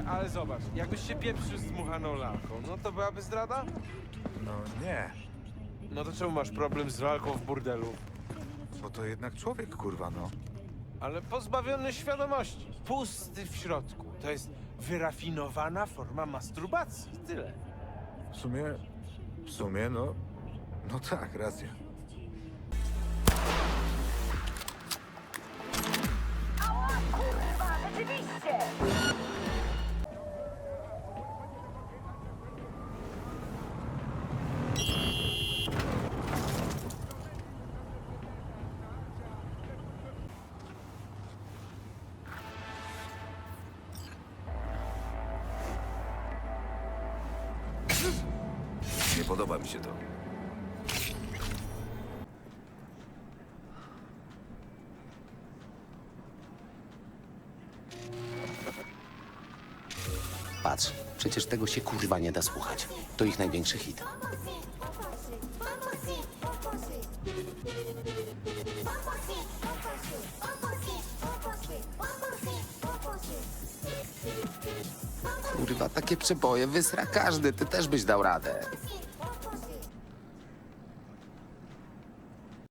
Ale zobacz, jakbyś się pieprzył z dmuchaną lalką, no to byłaby zdrada? No nie, No to czemu masz problem z walką w burdelu? bo to jednak człowiek, kurwa, no. Ale pozbawiony świadomości, pusty w środku. To jest wyrafinowana forma masturbacji. Tyle. W sumie, w sumie, no, no tak, racja. Nie podoba mi się to. Patrz, przecież tego się kurwa nie da słuchać. To ich największy hit. Kurwa, takie przeboje wysra każdy, ty też byś dał radę.